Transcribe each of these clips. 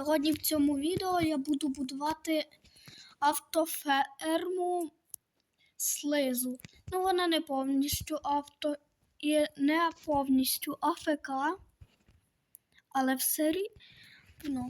Сьогодні в цьому відео я буду будувати автоферму слизу. Ну, вона не повністю авто і не повністю АФК, але все рівно.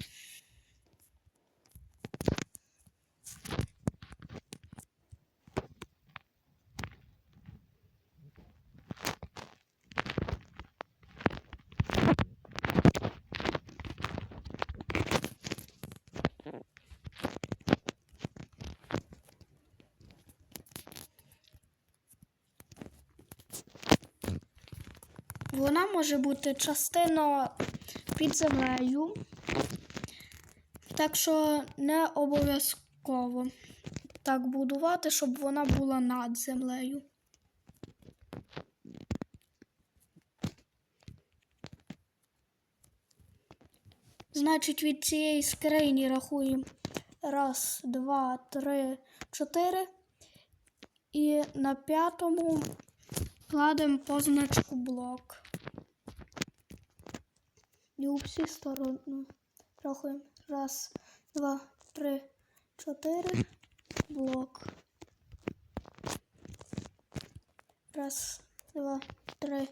Вона може бути частина під землею, так що не обов'язково так будувати, щоб вона була над землею. Значить, від цієї скрині рахуємо раз, два, три, чотири. І на п'ятому кладемо позначку блок. І у всі сторони рахуємо. Раз, два, три, чотири. Блок. Раз, два, три,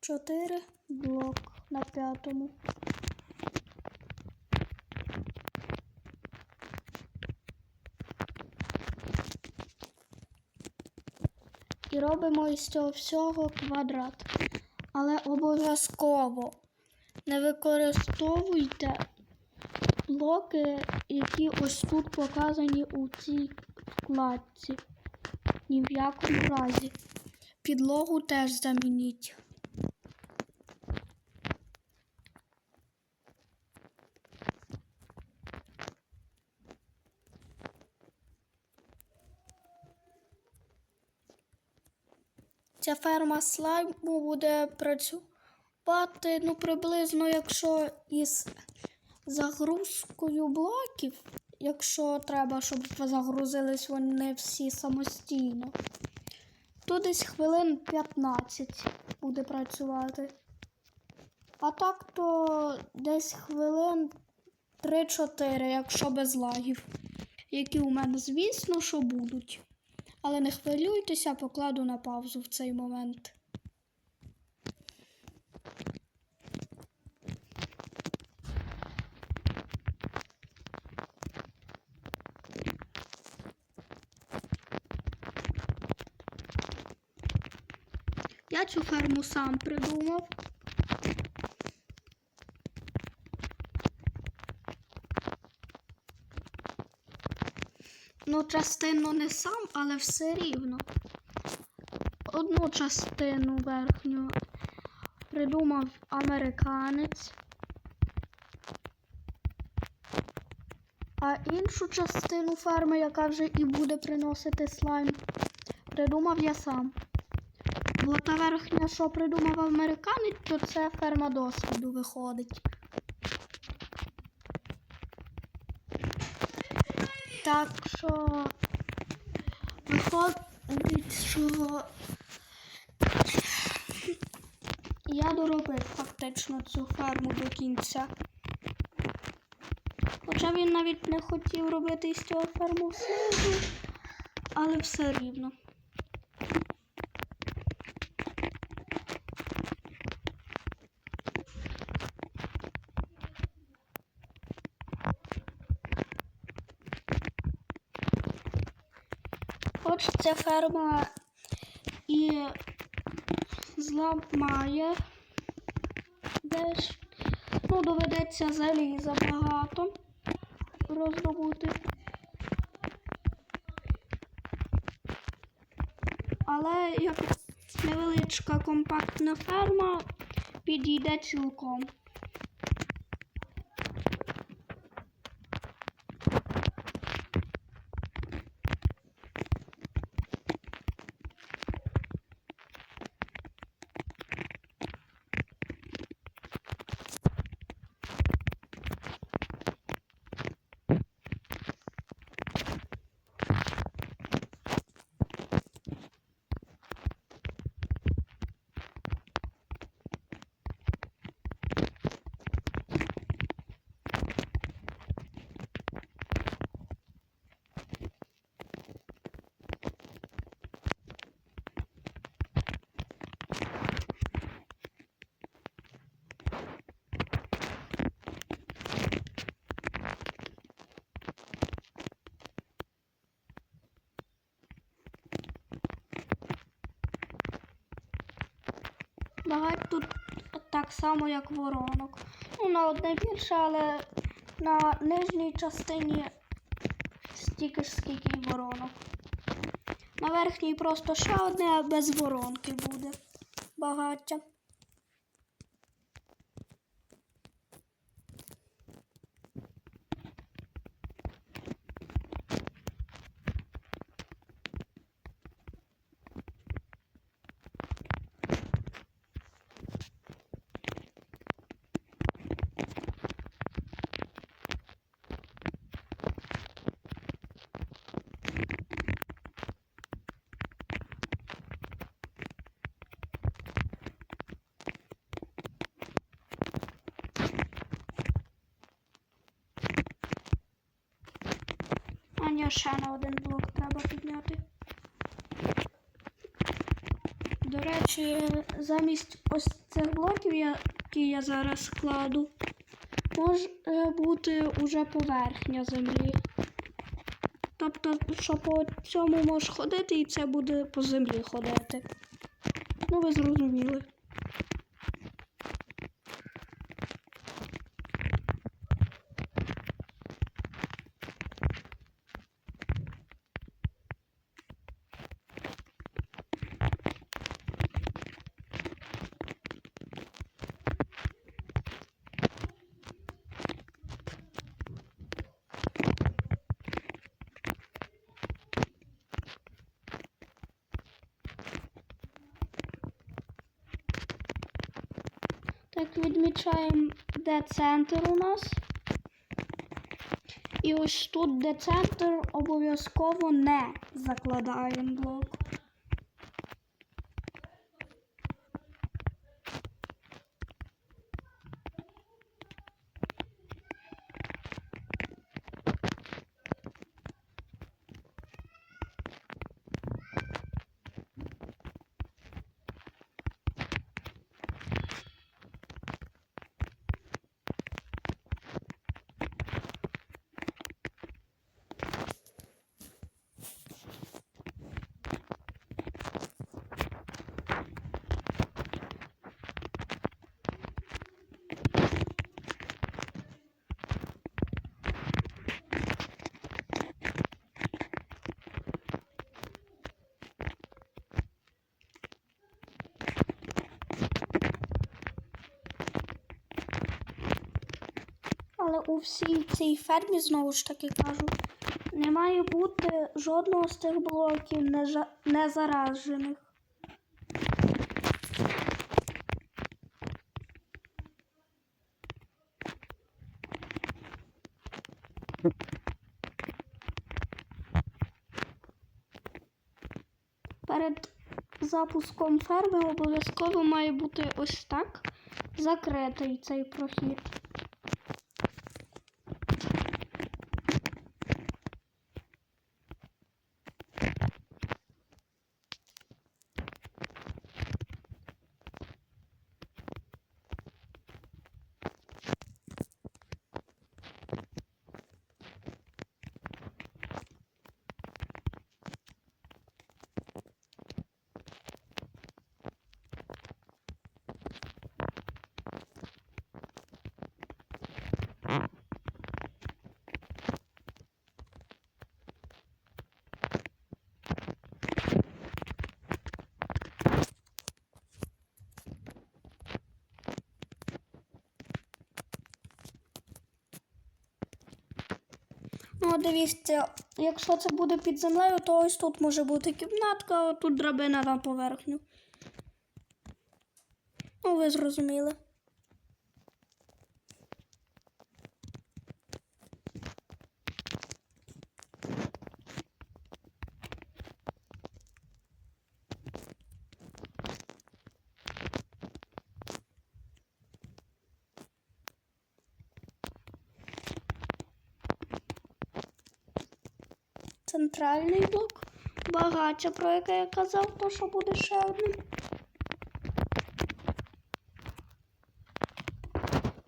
чотири. Блок на п'ятому. І робимо із цього всього квадрат. Але обов'язково не використовуйте блоки, які ось тут показані у цій вкладці. Ні в якому разі. Підлогу теж замініть. Ця ферма слайму буде працювати ну, приблизно, якщо із загрузкою блоків, якщо треба, щоб загрузились вони всі самостійно, то десь хвилин 15 буде працювати. А так то десь хвилин 3-4, якщо без лагів, які у мене, звісно, що будуть. Але не хвилюйтеся, покладу на паузу в цей момент. Я цю ферму сам придумав. Ну, частину не сам, але все рівно. Одну частину верхню придумав американець, а іншу частину ферми, яка вже і буде приносити слайм, придумав я сам. Бо та верхня, що придумав американець, то це ферма досвіду виходить. Так що виходить, що я доробив фактично цю ферму до кінця. Хоча він навіть не хотів робити із цього ферму служу, але все рівно. Хоч ця ферма і зламає десь, ну, доведеться заліза багато роздобути. Але як невеличка компактна ферма підійде цілком. Тут так само, як воронок. Ну, на одне більше, але на нижній частині стільки ж, скільки й воронок. На верхній просто ще одне, а без воронки буде багаття. Ще на один блок треба підняти. До речі, замість ось цих блоків, які я зараз складу, може бути уже поверхня землі. Тобто, що по цьому можеш ходити, і це буде по землі ходити. Ну, ви зрозуміли. Так, відмічаємо, де центр у нас. І ось тут, де центр, обов'язково не закладаємо блок. Але у всій цій фермі, знову ж таки кажу, не має бути жодного з цих блоків не, жа- не заражених. Перед запуском ферми обов'язково має бути ось так закритий цей прохід. Ну, дивіться, якщо це буде під землею, то ось тут може бути кімнатка, а тут драбина на поверхню. Ну, ви зрозуміли. Центральний блок. Багаття, про яке я казав, то що буде ще одним.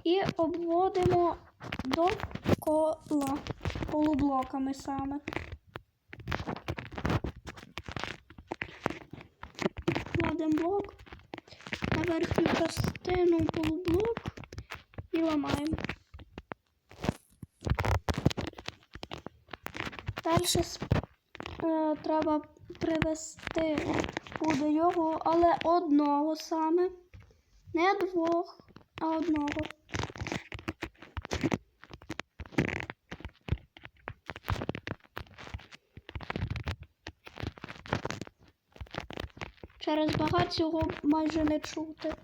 І обводимо довкола полублоками саме. Кладемо блок. На верхню частину полублок і ламаємо. Далі е, треба привести буде його, але одного саме. Не двох, а одного. Через багать його майже не чути.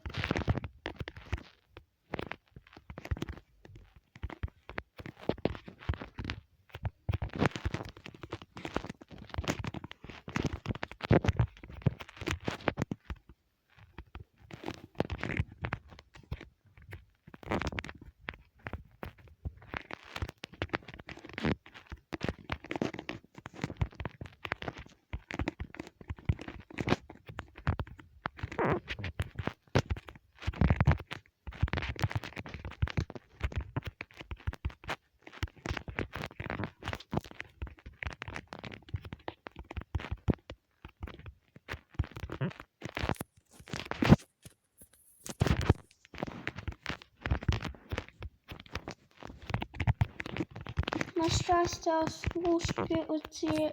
На щастя, служки оці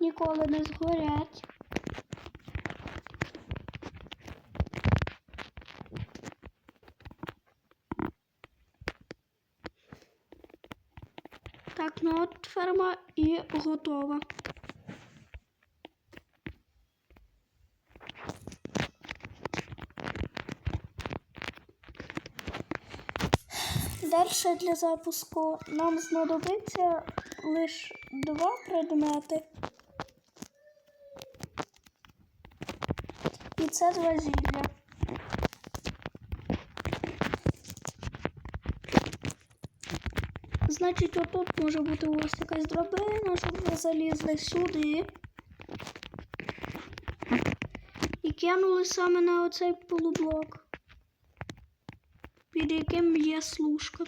ніколи не згорять. Так, ну от ферма і готова. Далі для запуску нам знадобиться лише два предмети. І це два зілля. Значить, отут може бути у вас якась драбина, щоб ви залізли сюди. І кинули саме на оцей полублок, під яким є служка.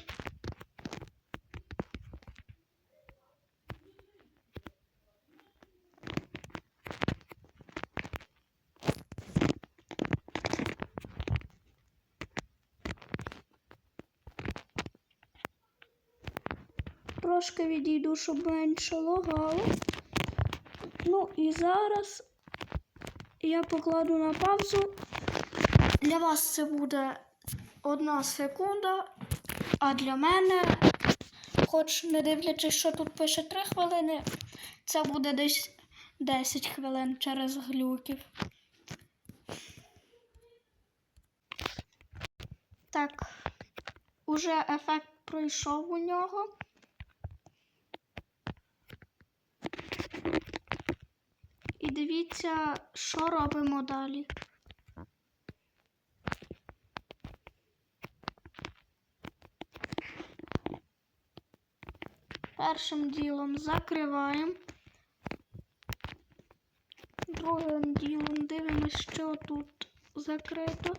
Трошки відійду, щоб менше лагало. Ну і зараз я покладу на паузу. Для вас це буде одна секунда, а для мене, хоч не дивлячись, що тут пише 3 хвилини, це буде десь 10 хвилин через глюків. Так, уже ефект пройшов у нього. І дивіться, що робимо далі. Першим ділом закриваємо. Другим ділом дивимося, що тут закрито.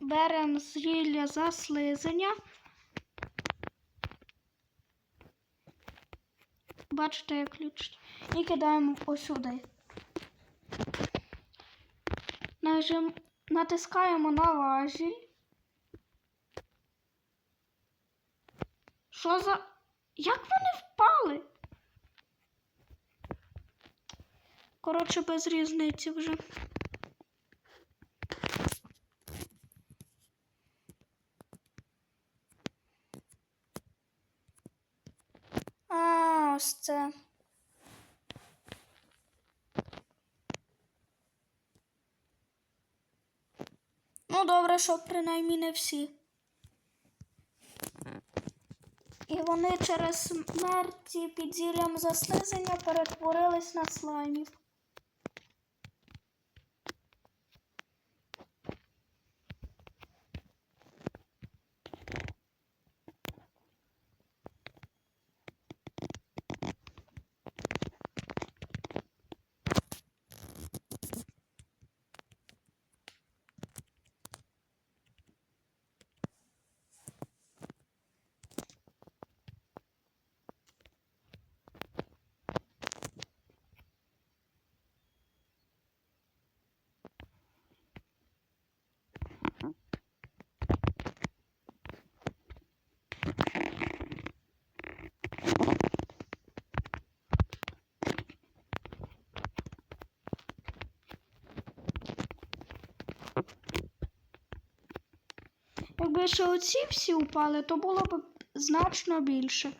Беремо зілля заслизання. Бачите, як ключ. І кидаємо посюди. Нажим... Натискаємо на важіль. Що за. Як вони впали? Коротше, без різниці вже. А, ось це. Ну, добре, що принаймні не всі. І вони через смерті під зіллям заслизання перетворились на слаймів. Якби ще оці всі упали, то було б значно більше.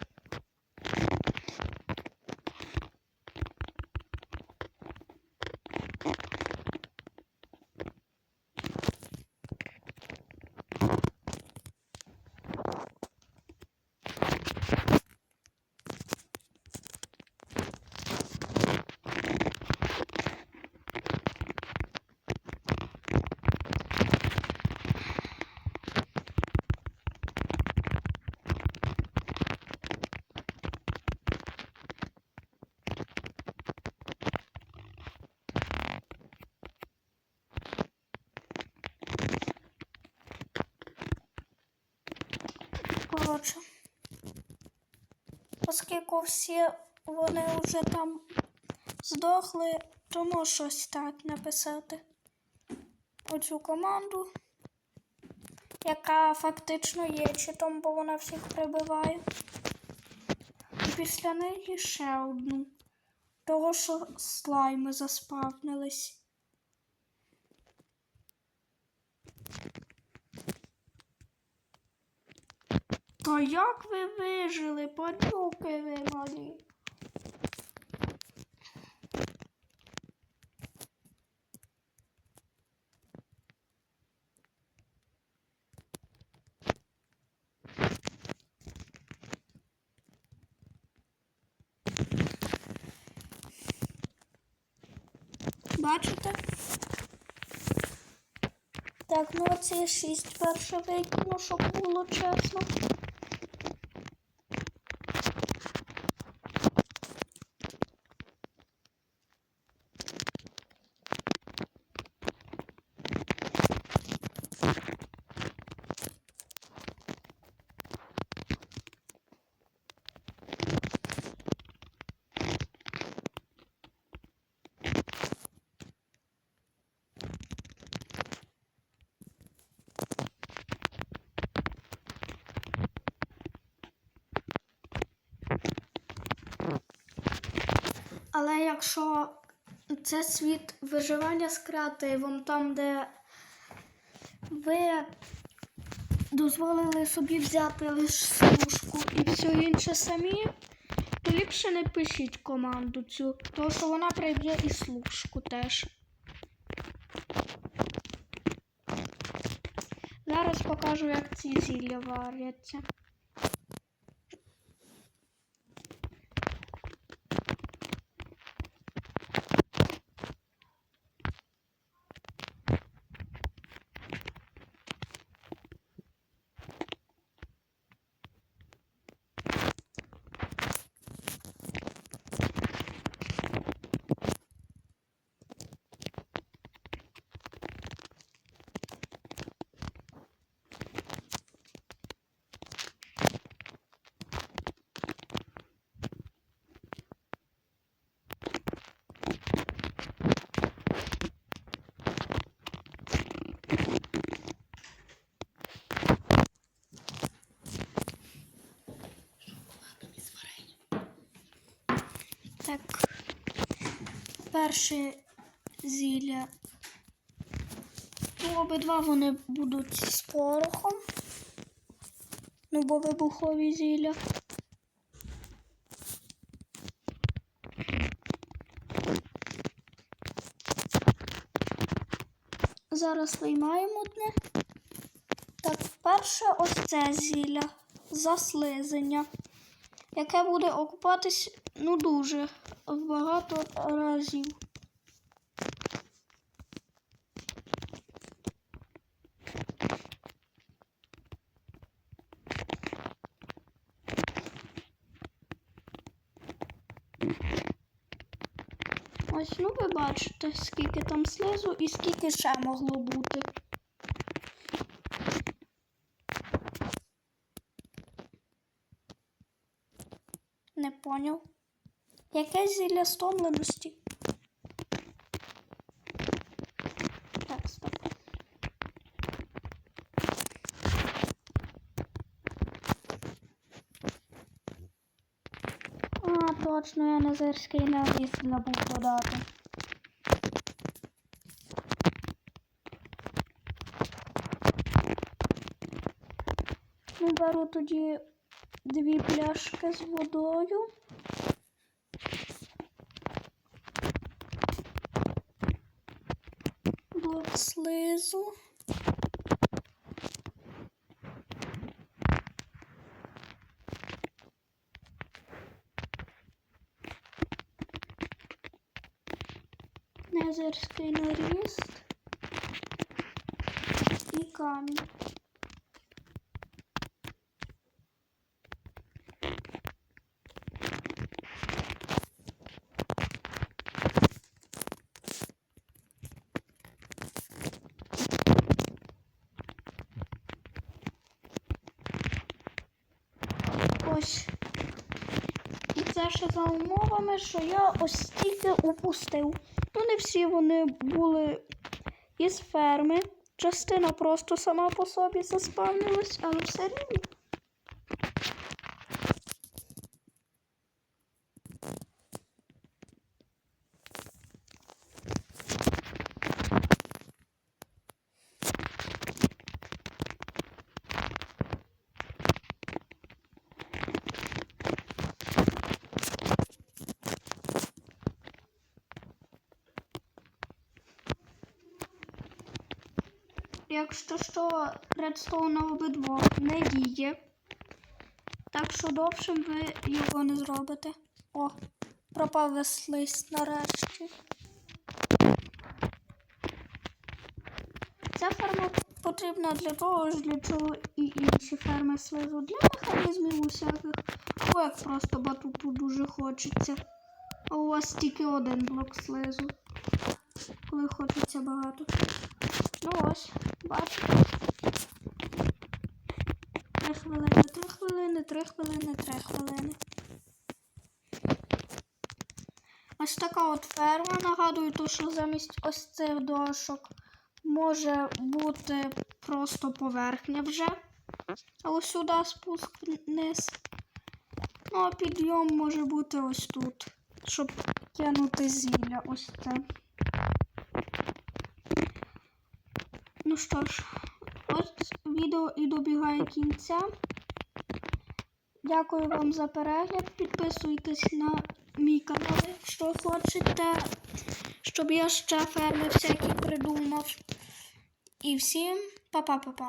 Оскільки всі вони вже там здохли, тому щось так написати. Оцю команду, яка фактично є читом, бо вона всіх прибиває. І після неї ще одну. Того, що слайми заспавнились. Та як ви вижили, падюки ви малі? Бачите? Так, ну оці шість перше викину, щоб було чесно. Але якщо це світ виживання з креативом, там, де ви дозволили собі взяти лише служку і все інше самі, то ліпше не пишіть команду цю, тому що вона прийде і служку теж. Зараз покажу, як ці зілля варяться. Так, перше зілля. Ну, обидва вони будуть з порохом. Ну, бо вибухові зілля. Зараз виймаємо одне. Так, перше ось це зілля заслизення, яке буде окупатись ну дуже в багато разів. Ось, ну ви бачите, скільки там слизу і скільки ще могло бути. Не поняв. Яке зілля стомленості? Так, стоп. А, точно, я назирський навіс забув додати. Ну, беру тоді дві пляшки з водою. Блок слизу. Незерський наріст і камінь. Ось. І за умовами, що я ось стільки упустив. Ну, не всі вони були із ферми. Частина просто сама по собі заспавнилась, але все рівно. Якщо що, редстоун на не діє. Так що довшим ви його не зробите. О, пропав весь лист нарешті. Ця ферма потрібна для того ж, для чого і інші ферми слизу. Для механізмів усяких. Або як просто батуту дуже хочеться. А у вас тільки один блок слизу. Коли хочеться багато. Ну ось, бачите. Три хвилини, три хвилини, три хвилини, три хвилини. Ось така от ферма. Нагадую, то, що замість ось цих дошок може бути просто поверхня вже. А ось сюди спуск вниз. Ну, а підйом може бути ось тут, щоб кинути зілля ось це. Ну що ж, ось відео і добігає кінця. Дякую вам за перегляд. Підписуйтесь на мій канал, якщо хочете, щоб я ще ферми всякі придумав. І всім па-па-па-па.